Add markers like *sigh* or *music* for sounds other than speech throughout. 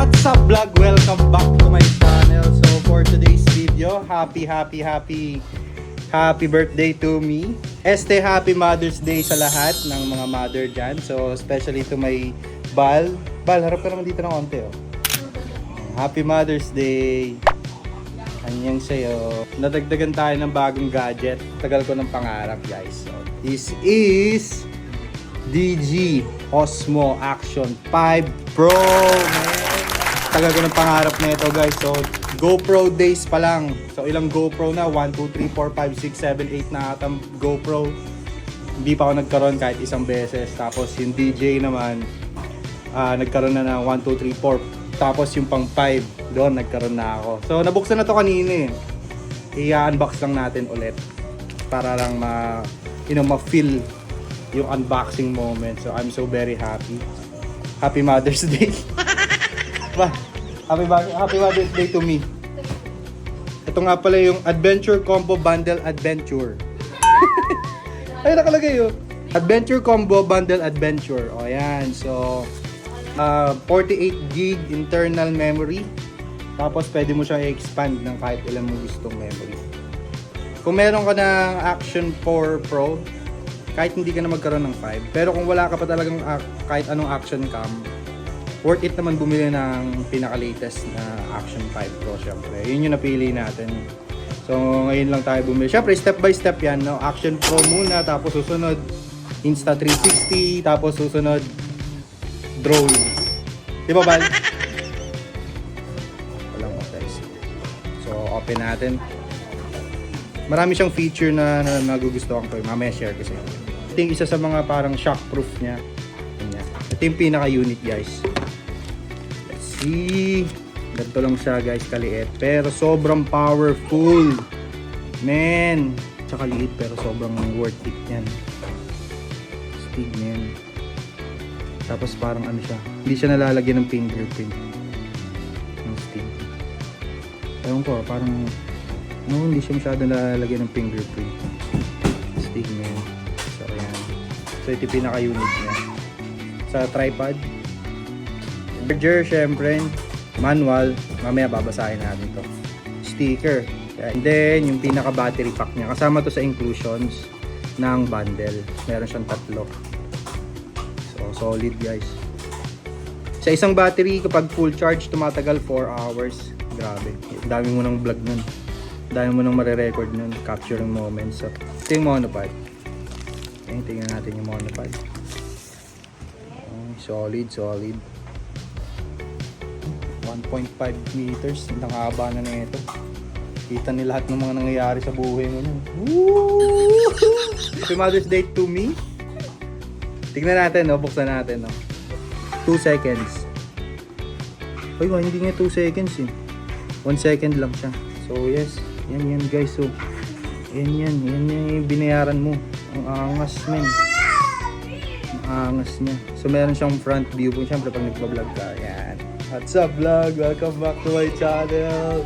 What's up vlog? Welcome back to my channel. So for today's video, happy happy happy happy birthday to me. Este happy Mother's Day sa lahat ng mga mother dyan. So especially to my Bal. Bal, harap ka naman dito ng konti oh. Happy Mother's Day. Anyang sa'yo. Nadagdagan tayo ng bagong gadget. Tagal ko ng pangarap guys. So, this is DG Osmo Action 5 Pro. Man. Tagal ko ng pangarap na ito guys. So, GoPro days pa lang. So, ilang GoPro na? 1, 2, 3, 4, 5, 6, 7, 8 na atang GoPro. Hindi pa ako nagkaroon kahit isang beses. Tapos yung DJ naman, ah, nagkaroon na ng 1, 2, 3, 4. Tapos yung pang 5, doon nagkaroon na ako. So, nabuksan na to kanina eh. I-unbox lang natin ulit. Para lang ma, you know, ma-feel yung unboxing moment. So, I'm so very happy. Happy Mother's Day. *laughs* ba? Happy, Happy Mother's Day to me. Ito nga pala yung Adventure Combo Bundle Adventure. *laughs* Ay, nakalagay yun. Adventure Combo Bundle Adventure. O, yan. So, uh, 48 gig internal memory. Tapos, pwede mo siyang i-expand ng kahit ilan mo gustong memory. Kung meron ka ng Action 4 Pro, kahit hindi ka na magkaroon ng 5. Pero kung wala ka pa talagang ac- kahit anong action cam, worth it naman bumili ng pinaka-latest na Action 5 Pro syempre. Yun yung napili natin. So ngayon lang tayo bumili. Syempre step by step yan, no? Action Pro muna, tapos susunod Insta 360, tapos susunod drone. Di ba, Bal? *laughs* Walang guys. So open natin. Marami siyang feature na, na nagugustuhan ko. Mamaya share ko sa inyo. Ito yung isa sa mga parang shockproof niya. Ito yung pinaka-unit guys. See. Ganito lang siya guys kaliit. Pero sobrang powerful. Man. Tsaka liit pero sobrang worth it yan. Stig yan. Tapos parang ano siya. Hindi siya nalalagyan ng fingerprint. Ng stig. Ewan ko, parang No, hindi siya masyado nalalagyan ng fingerprint. Stig yun. So, ayan. So, ito pinaka-unit niya. Sa tripod. Charger, syempre. Manual. Mamaya babasahin natin to. Sticker. And then, yung pinaka-battery pack niya. Kasama to sa inclusions ng bundle. Meron siyang tatlo. So, solid guys. Sa isang battery, kapag full charge, tumatagal 4 hours. Grabe. Dami mo ng vlog nun dahil mo nang marirecord nun, capturing moments. So, ito yung monopod. Okay, tingnan natin yung monopod. Okay, solid, solid. 1.5 meters, ang haba na na ito. Kita ni lahat ng mga nangyayari sa buhay mo nun. Woo! Happy Mother's Day to me. Tingnan natin, no? Buksan natin, no? 2 seconds. Wah, hindi nga 2 seconds, eh. 1 second lang siya. So, yes. Yan yan guys. So, yan yan. Yan yan yung binayaran mo. Ang angas men. Ang angas niya. So, meron siyang front view po. Siyempre, pag nagpa-vlog ka. Yan. What's up vlog? Welcome back to my channel.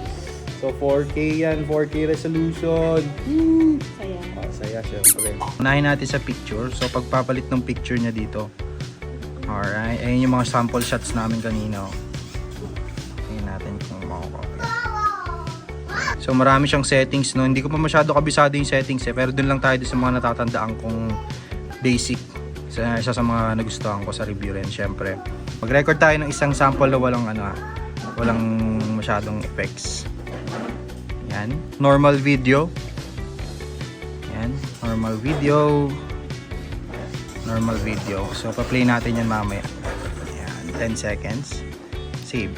So, 4K yan. 4K resolution. Woo! Saya. Oh, saya syempre. Unahin natin sa picture. So, pagpapalit ng picture niya dito. Alright. Ayun yung mga sample shots namin kanina. oh. Tingnan natin kung makakapit. So marami siyang settings no. Hindi ko pa masyado kabisado yung settings eh. Pero dun lang tayo sa mga natatandaan kong basic. Sa isa sa mga nagustuhan ko sa review rin syempre. Mag-record tayo ng isang sample na walang ano ah, walang masyadong effects. Yan. Normal video. Yan. Normal video. Normal video. So pa-play natin yan mamaya. Yan. 10 seconds. Save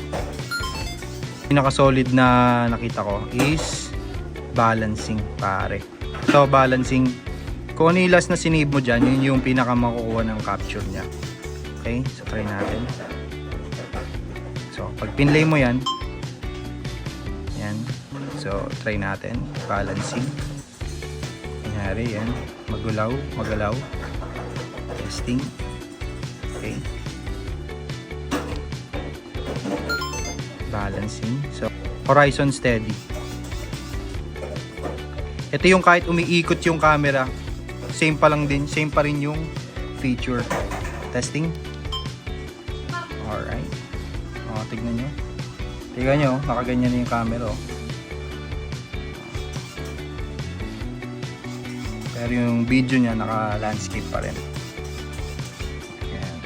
pinaka-solid na nakita ko is balancing pare. So balancing kung ano yung last na sinave mo dyan, yun yung pinaka makukuha ng capture niya. Okay, so try natin. So pag pinlay mo yan, yan. So try natin, balancing. Kunyari yan, magulaw, magalaw. Testing. Okay. balancing. So, horizon steady. Ito yung kahit umiikot yung camera, same pa lang din, same pa rin yung feature. Testing. Alright. O, tignan nyo. Tignan nyo, nakaganyan na yung camera. Oh. Pero yung video niya naka-landscape pa rin. Ayan.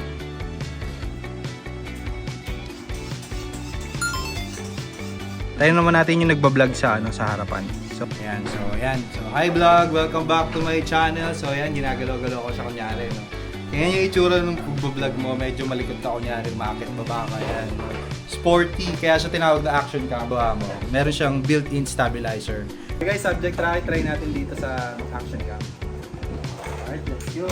Tayo naman natin yung nagbablog sa ano sa harapan. So, ayan. So, ayan. So, hi vlog! Welcome back to my channel. So, ayan. Ginagalaw-galaw ko siya kunyari. No? Ayan yung itsura ng pagbablog mo. Medyo malikot ka kunyari. Makit baba ka. Ayan. Sporty. Kaya siya tinawag na action cam. Baba mo. Meron siyang built-in stabilizer. Okay guys, subject try. Try natin dito sa action cam. Alright, let's go.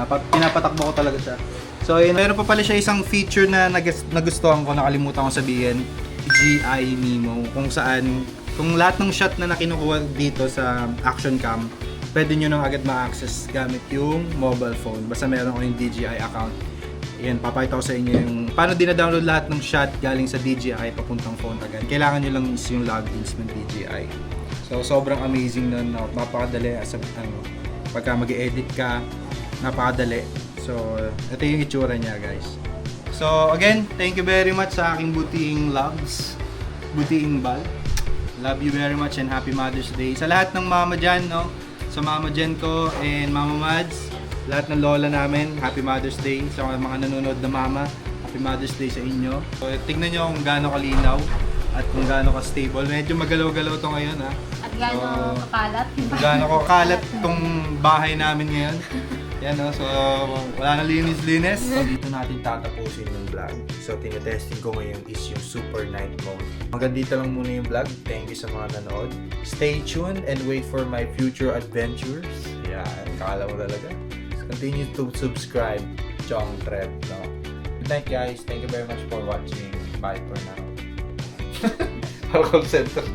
Pinapat pinapatakbo ko talaga siya. So, yun, meron pa pala siya isang feature na nagus- nagustuhan ko, nakalimutan ko sabihin, GI Mimo, kung saan, kung lahat ng shot na nakinukuha dito sa action cam, pwede nyo nang agad ma-access gamit yung mobile phone. Basta meron ko yung DJI account. Yan, papakita ko sa inyo yung paano dinadownload lahat ng shot galing sa DJI papuntang phone agad. Kailangan nyo lang is yung logins ng DJI. So, sobrang amazing nun. No? Napakadali as a, ano, pagka mag-edit ka, napakadali. So, ito yung itsura niya, guys. So, again, thank you very much sa aking butiing loves. Butiing bal. Love you very much and happy Mother's Day. Sa lahat ng mama dyan, no? Sa mama dyan ko and mama Mads, lahat ng lola namin, happy Mother's Day. Sa mga nanonood na mama, happy Mother's Day sa inyo. So, tignan nyo kung gaano kalinaw at kung gaano ka-stable. Medyo magalaw-galaw to ngayon, ha? At gaano So, kakalat. gaano ko kalat tong bahay namin ngayon. *laughs* Yan no, so wala na linis-linis. So dito natin tatapusin yung vlog. So tinetesting ko ngayon is yung Super Night Mode. Hanggang dito lang muna yung vlog. Thank you sa mga nanood. Stay tuned and wait for my future adventures. Yan, kala mo talaga. Continue to subscribe, Chong Trev. No? Good night guys. Thank you very much for watching. Bye for now. *laughs* Call center.